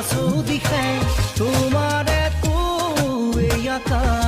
মাসুদি হ্যাঁ তোমার এত এই আকাশ।